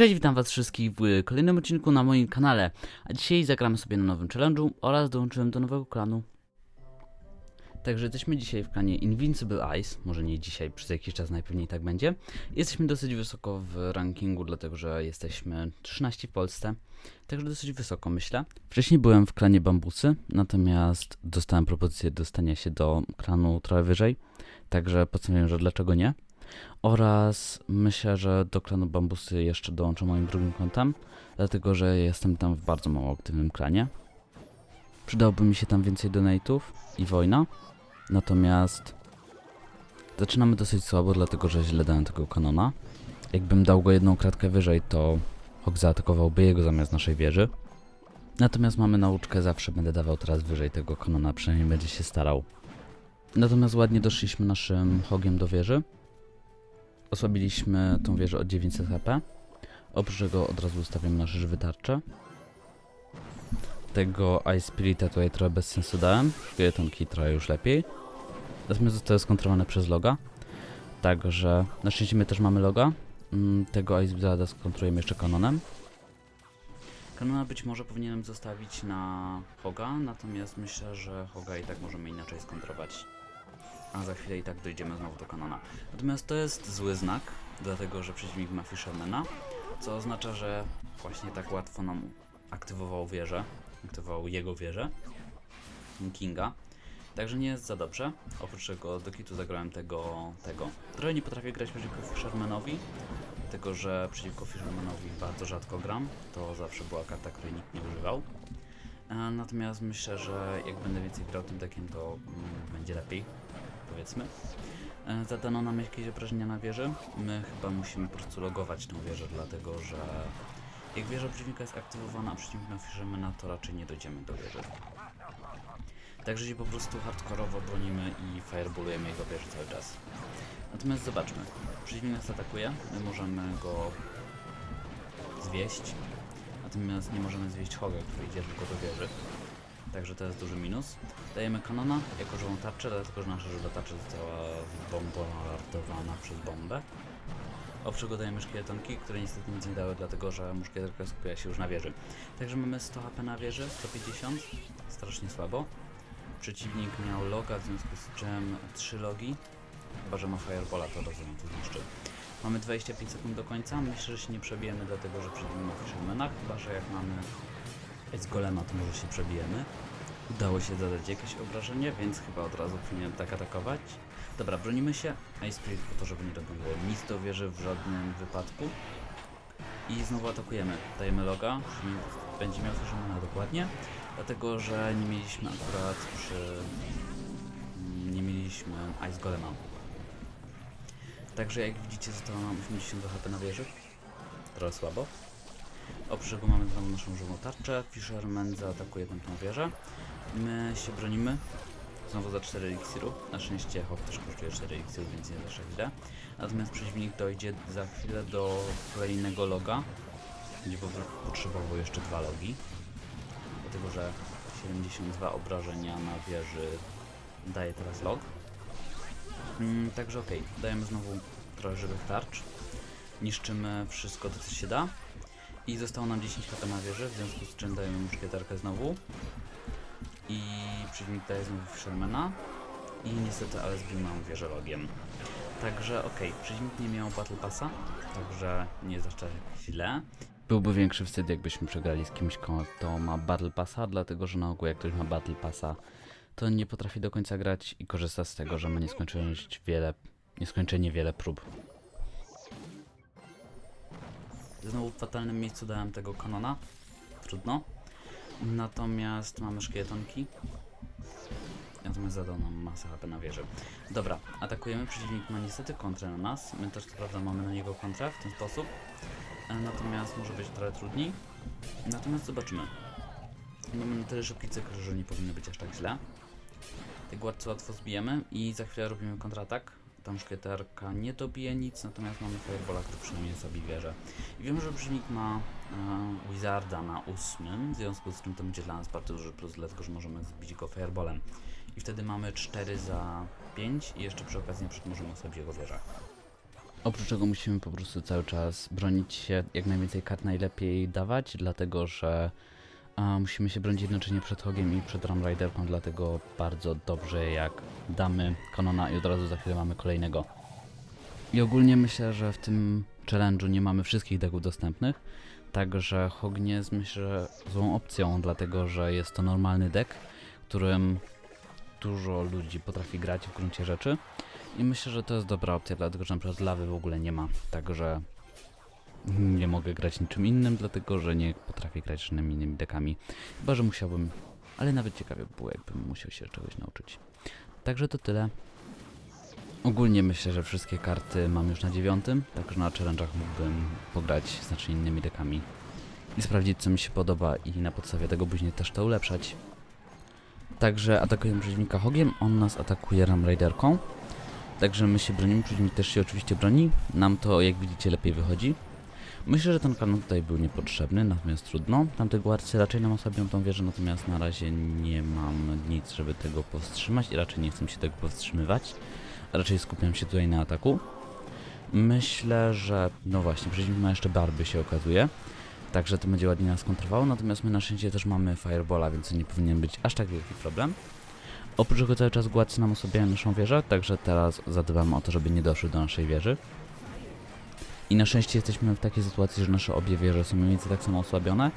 Cześć, witam was wszystkich w kolejnym odcinku na moim kanale. A dzisiaj zagramy sobie na nowym challenge'u oraz dołączyłem do nowego klanu. Także jesteśmy dzisiaj w klanie Invincible Ice, może nie dzisiaj, przez jakiś czas najpewniej tak będzie. Jesteśmy dosyć wysoko w rankingu, dlatego że jesteśmy 13 w Polsce, także dosyć wysoko myślę. Wcześniej byłem w klanie Bambusy, natomiast dostałem propozycję dostania się do klanu trochę wyżej, także postanowiłem, że dlaczego nie. Oraz myślę, że do klanu Bambusy jeszcze dołączę moim drugim kontem, dlatego że jestem tam w bardzo mało aktywnym klanie. Przydałoby mi się tam więcej donate'ów i wojna, natomiast zaczynamy dosyć słabo, dlatego że źle dałem tego kanona. Jakbym dał go jedną kratkę wyżej, to Hog zaatakowałby jego zamiast naszej wieży. Natomiast mamy nauczkę, zawsze będę dawał teraz wyżej tego kanona, przynajmniej będzie się starał. Natomiast ładnie doszliśmy naszym Hogiem do wieży. Osłabiliśmy tą wieżę o 900 HP. Oprócz tego od razu ustawiam nasze żywe tarcze. Tego Ice Spirita tutaj trochę bez sensu dałem. Szkieletonki trochę już lepiej. Natomiast zostały skontrolowane przez loga. Także na szczęście my też mamy loga. Mm, Tego Ice Blada skontrolujemy jeszcze kanonem. Kanona być może powinienem zostawić na Hoga, natomiast myślę, że Hoga i tak możemy inaczej skontrować. A za chwilę i tak dojdziemy znowu do kanona. Natomiast to jest zły znak, dlatego że przeciwnik ma Fishermana, co oznacza, że właśnie tak łatwo nam aktywował wieżę, aktywował jego wieżę, Kinga. Także nie jest za dobrze. Oprócz tego do kitu zagrałem tego, tego. Trochę nie potrafię grać przeciwko Fishermanowi, tylko że przeciwko Fishermanowi bardzo rzadko gram. To zawsze była karta, której nikt nie używał. E, Natomiast myślę, że jak będę więcej grał tym deckiem, to mm, będzie lepiej, powiedzmy. E, Zadano nam jakieś obrażenia na wieży. My chyba musimy po prostu logować tą wieżę, dlatego że jak wieża przeciwnika jest aktywowana, a przeciwnik ma Fishermana, to raczej nie dojdziemy do wieży. Także się po prostu hardkorowo bronimy i fireballujemy jego wieżę cały czas. Natomiast zobaczmy. Przeciwnik nas atakuje, my możemy go zwieść, natomiast nie możemy zwieść Hoga, który idzie tylko do wieży. Także to jest duży minus. Dajemy kanona jako żywą tarczę, dlatego że nasza żywa tarcza została bombardowana przez bombę. Oprócz tego dajemy szkieletonki, które niestety nic nie dały, dlatego że muszkieterka skupiła się już na wieży. Także mamy 100 HP na wieży, 150, strasznie słabo. Przeciwnik miał loga, w związku z czym 3 logi. Chyba, że ma Firebola, to rozumiem, to zniszczy. Mamy 25 sekund do końca, myślę, że się nie przebijemy, dlatego że przeciwnik ma Fishermana, chyba, że jak mamy z golema, to może się przebijemy. Udało się zadać jakieś obrażenie, więc chyba od razu powinienem tak atakować. Dobra, bronimy się. Ice Spirit po to, żeby nie robiło nic do wieży w żadnym wypadku. I znowu atakujemy. Dajemy loga, będzie miał Fishermana dokładnie. Dlatego, że nie mieliśmy akurat przy... nie mieliśmy Ice Golema. Także jak widzicie zostało nam 80 HP na wieży. Trochę słabo. Oprócz mamy znowu naszą żywą tarczę. Fisherman zaatakuje tamtą wieżę. My się bronimy. Znowu za 4 eliksiru. Na szczęście Hawk też kosztuje 4 eliksiru, więc nie zawsze źle. Natomiast przeciwnik dojdzie za chwilę do kolejnego loga. Będzie potrzebował jeszcze dwa logi. Dlatego, że 72 obrażenia na wieży daje teraz log. Mm, także okej, dajemy znowu trochę żywych tarcz. Niszczymy wszystko co się da. I zostało nam 10 HP na wieży, w związku z czym dajemy muszkieterkę znowu. I przeciwnik daje znowu Fishermana. I niestety, ale zbił nam wieżę logiem. Także okej, przeciwnik nie miał Battle Passa, także nie jest tak źle. Byłby większy wstyd, jakbyśmy przegrali z kimś, kto ma Battle Passa, dlatego że na ogół jak ktoś ma Battle Passa, to nie potrafi do końca grać i korzysta z tego, że ma nieskończoność wiele, nieskończenie wiele prób. Znowu w fatalnym miejscu dałem tego kanona. Trudno. Natomiast mamy szkieletonki. Natomiast zadał nam masę HP na wieży. Dobra, atakujemy. Przeciwnik ma niestety kontrę na nas. My też co prawda mamy na niego kontrę w ten sposób. E, Natomiast może być trochę trudniej. Natomiast zobaczymy. Mamy na tyle szybki cykl, że nie powinno być aż tak źle. Łatwo, łatwo zbijemy i za chwilę robimy kontratak. Tam szkieterka nie dobije nic, natomiast mamy Firebola, który przynajmniej zabije wieżę. I wiemy, że przeciwnik ma e, Wizarda na ósmym, w związku z czym to będzie dla nas bardzo duży plus, dlatego że możemy zbić go Fireballem. I wtedy mamy 4 za 5 i jeszcze przy okazji na przykład możemy sobie jego wieżę. Oprócz czego musimy po prostu cały czas bronić się, jak najwięcej kart najlepiej dawać, dlatego że a, musimy się bronić jednocześnie przed Hogiem i przed Ram Riderką, dlatego bardzo dobrze jak damy kanona i od razu za chwilę mamy kolejnego. I ogólnie myślę, że w tym challenge'u nie mamy wszystkich deków dostępnych, także Hog nie jest myślę złą opcją, dlatego że jest to normalny deck, którym dużo ludzi potrafi grać w gruncie rzeczy. I myślę, że to jest dobra opcja, dlatego że przykład lawy w ogóle nie ma, także nie mogę grać niczym innym, dlatego że nie potrafię grać żadnymi innymi dekami. Chyba, że musiałbym, ale nawet ciekawie by było, jakbym musiał się czegoś nauczyć. Także to tyle. Ogólnie myślę, że wszystkie karty mam już na dziewiątym, także na challenge'ach mógłbym pograć znacznie innymi dekami i sprawdzić co mi się podoba i na podstawie tego później też to ulepszać. Także atakujemy przeciwnika Hogiem, on nas atakuje Ram Raiderką. Także my się bronimy, przeciwnik też się oczywiście broni. Nam to, jak widzicie, lepiej wychodzi. Myślę, że ten kanon tutaj był niepotrzebny, natomiast trudno. Tamte guardsy raczej nam osłabią tą wieżę, natomiast na razie nie mam nic, żeby tego powstrzymać i raczej nie chcę się tego powstrzymywać. Raczej skupiam się tutaj na ataku. Myślę, że no właśnie, przeciwnik ma jeszcze barby się okazuje. Także to będzie ładnie nas kontrowało, natomiast my na szczęście też mamy Firebola, więc to nie powinien być aż tak wielki problem. Oprócz tego cały czas gładcy nam osłabiają naszą wieżę, także teraz zadbamy o to, żeby nie doszły do naszej wieży. I na szczęście jesteśmy w takiej sytuacji, że nasze obie wieże są mniej więcej tak samo osłabione.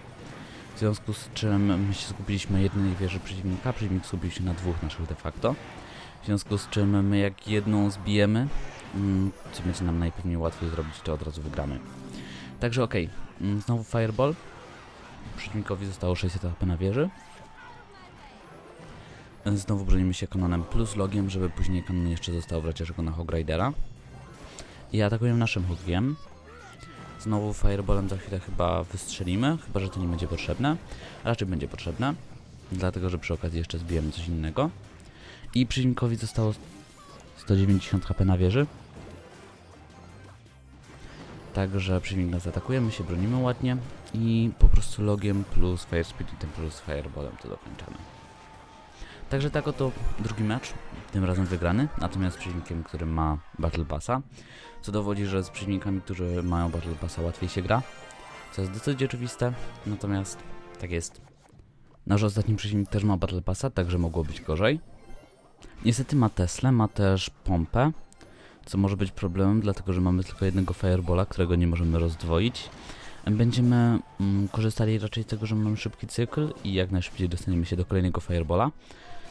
W związku z czym my się skupiliśmy jednej wieży przeciwnika, przeciwnik skupił się na dwóch naszych de facto. W związku z czym my jak jedną zbijemy, mm, co będzie nam najpewniej łatwiej zrobić, to od razu wygramy. Także okej, mm, znowu Fireball. Przeciwnikowi zostało 600 HP na wieży. Znowu bronimy się kanonem plus logiem, żeby później kanon jeszcze został w razie na Hog Ridera. I atakujemy naszym hogiem. Znowu fireballem za chwilę chyba wystrzelimy, chyba że to nie będzie potrzebne. Raczej będzie potrzebne, dlatego że przy okazji jeszcze zbijemy coś innego. I przeciwnikowi zostało 190 HP na wieży. Także przeciwnik nas atakuje, my się bronimy ładnie i po prostu logiem plus fire spiritem plus fireballem to dokończamy. Także tak oto drugi mecz, tym razem wygrany, natomiast z przeciwnikiem, który ma Battle Passa, co dowodzi, że z przeciwnikami, którzy mają Battle Passa łatwiej się gra, co jest dosyć oczywiste, natomiast tak jest. Nasz ostatni przeciwnik też ma Battle Passa, także mogło być gorzej. Niestety ma Tesla, ma też pompę, co może być problemem, dlatego że mamy tylko jednego Firebola, którego nie możemy rozdwoić. Będziemy mm, korzystali raczej z tego, że mamy szybki cykl i jak najszybciej dostaniemy się do kolejnego Firebola.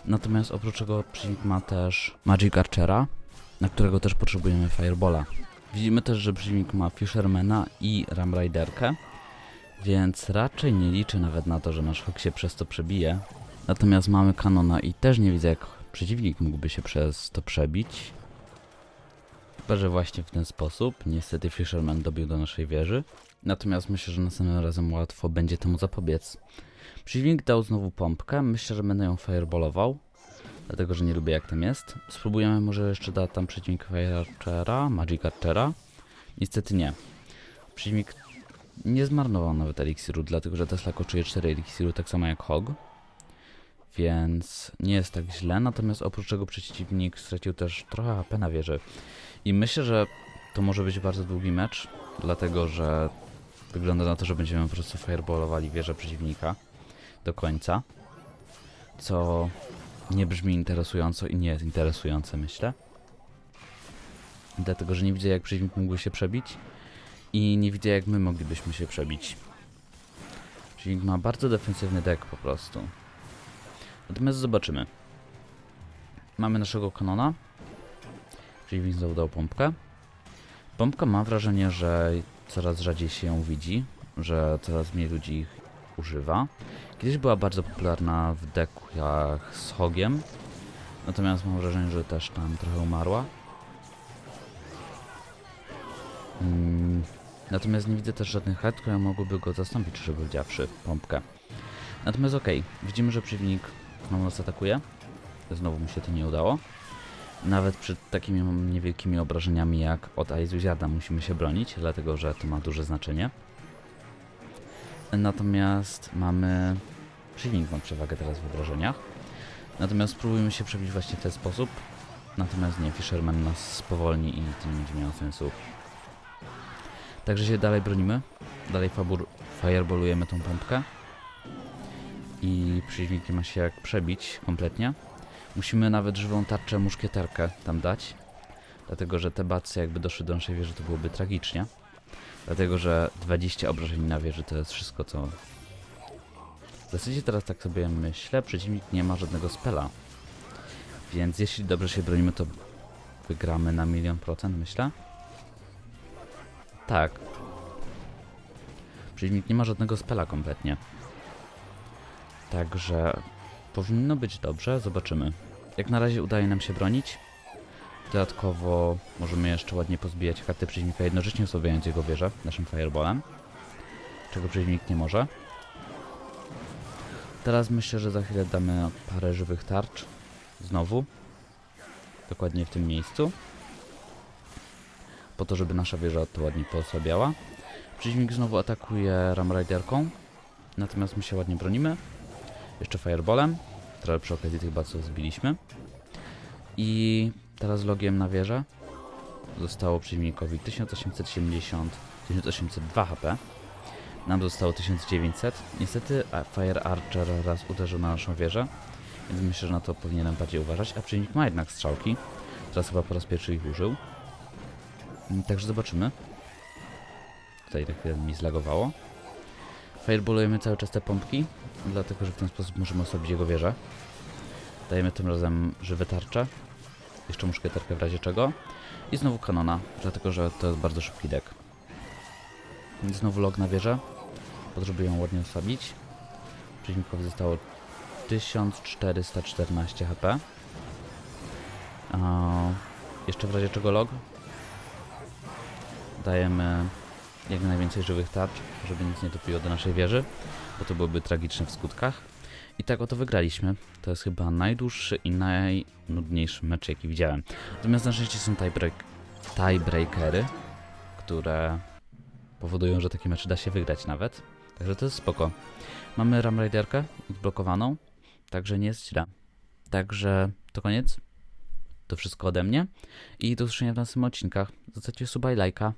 Natomiast oprócz tego przeciwnik ma też Magic Archera, na którego też potrzebujemy Firebola. Widzimy też, że przeciwnik ma Fishermana i Ram Riderkę, więc raczej nie liczę nawet na to, że nasz Hawk się przez to przebije. Natomiast mamy Kanona i też nie widzę jak przeciwnik mógłby się przez to przebić. Że właśnie w ten sposób. Niestety Fisherman dobił do naszej wieży. Natomiast myślę, że następnym razem łatwo będzie temu zapobiec. Przeciwnik dał znowu pompkę. Myślę, że będę ją fireballował. Dlatego, że nie lubię jak tam jest. Spróbujemy może jeszcze dać tam przeciwnik Fire Archera, Magic Archera. Niestety nie. Przeciwnik nie zmarnował nawet eliksiru, dlatego że Tesla koczuje 4 eliksiru tak samo jak Hog. Więc nie jest tak źle, natomiast oprócz tego przeciwnik stracił też trochę HP na wieży. I myślę, że to może być bardzo długi mecz, dlatego że wygląda na to, że będziemy po prostu fireballowali wieżę przeciwnika do końca. Co nie brzmi interesująco i nie jest interesujące, myślę. Dlatego, że nie widzę jak przeciwnik mógłby się przebić i nie widzę jak my moglibyśmy się przebić. Przeciwnik ma bardzo defensywny deck po prostu. Natomiast zobaczymy. Mamy naszego kanona. Przeciwnik znowu dał pompkę. Pompka ma wrażenie, że coraz rzadziej się ją widzi, że coraz mniej ludzi ich używa. Kiedyś była bardzo popularna w dekach z Hogiem, natomiast mam wrażenie, że też tam trochę umarła. Mm, natomiast nie widzę też żadnych head, które mogłyby go zastąpić, szczerze powiedziawszy, pompkę. Natomiast okej, widzimy, że przeciwnik znowu nas atakuje. Znowu mu się to nie udało. Nawet przed takimi niewielkimi obrażeniami jak od Aizuziada musimy się bronić, dlatego że to ma duże znaczenie. Natomiast mamy... Przeciwnik ma przewagę teraz w obrażeniach. Natomiast spróbujmy się przebić właśnie w ten sposób. Natomiast nie, Fisherman nas spowolni i to nie będzie miało sensu. Także się dalej bronimy. Dalej fabur, fireballujemy tą pompkę. I przeciwnik nie ma się jak przebić kompletnie. Musimy nawet żywą tarczę muszkieterkę tam dać. Dlatego, że te bacy jakby doszły do naszej wieży, to byłoby tragicznie. Dlatego, że 20 obrażeń na wieży to jest wszystko, co... W zasadzie teraz tak sobie myślę, przeciwnik nie ma żadnego spela. Więc jeśli dobrze się bronimy, to wygramy na milion procent, myślę. Tak. Przeciwnik nie ma żadnego spela kompletnie. Także powinno być dobrze, zobaczymy. Jak na razie udaje nam się bronić. Dodatkowo możemy jeszcze ładnie pozbijać karty przeciwnika, jednocześnie osłabiając jego wieżę naszym fireballem. Czego przeciwnik nie może. Teraz myślę, że za chwilę damy parę żywych tarcz. Znowu. Dokładnie w tym miejscu. Po to, żeby nasza wieża to ładnie poosłabiała. Przeciwnik znowu atakuje Ram Riderką. Natomiast my się ładnie bronimy. Jeszcze fireballem. Trochę przy okazji tych baców zbiliśmy. I teraz logiem na wieżę zostało przeciwnikowi 1870, 1802 HP. Nam zostało 1900. Niestety Fire Archer raz uderzył na naszą wieżę, więc myślę, że na to powinienem bardziej uważać. A przeciwnik ma jednak strzałki. Teraz chyba po raz pierwszy ich użył. Mm, Także zobaczymy. Tutaj tak mi zlagowało. Fireballujemy cały czas te pompki, dlatego że w ten sposób możemy osłabić jego wieżę. Dajemy tym razem żywe tarcze. Jeszcze muszkieterkę w razie czego. I znowu kanona, dlatego że to jest bardzo szybki deck. I znowu log na wieżę. Żeby ją ładnie osłabić. Przeciwnikowi zostało 1414 HP. Jeszcze w razie czego log. Dajemy jak najwięcej żywych tarcz, żeby nic nie topiło do naszej wieży, bo to byłoby tragiczne w skutkach. I tak oto wygraliśmy. To jest chyba najdłuższy i najnudniejszy mecz, jaki widziałem. Natomiast na szczęście są tiebreak, tiebreakery, które powodują, że takie mecze da się wygrać nawet. Także to jest spoko. Mamy Ram Raiderkę odblokowaną, także nie jest źle. Także to koniec. To wszystko ode mnie i do usłyszenia w następnych odcinkach. Zostawcie suba i lajka.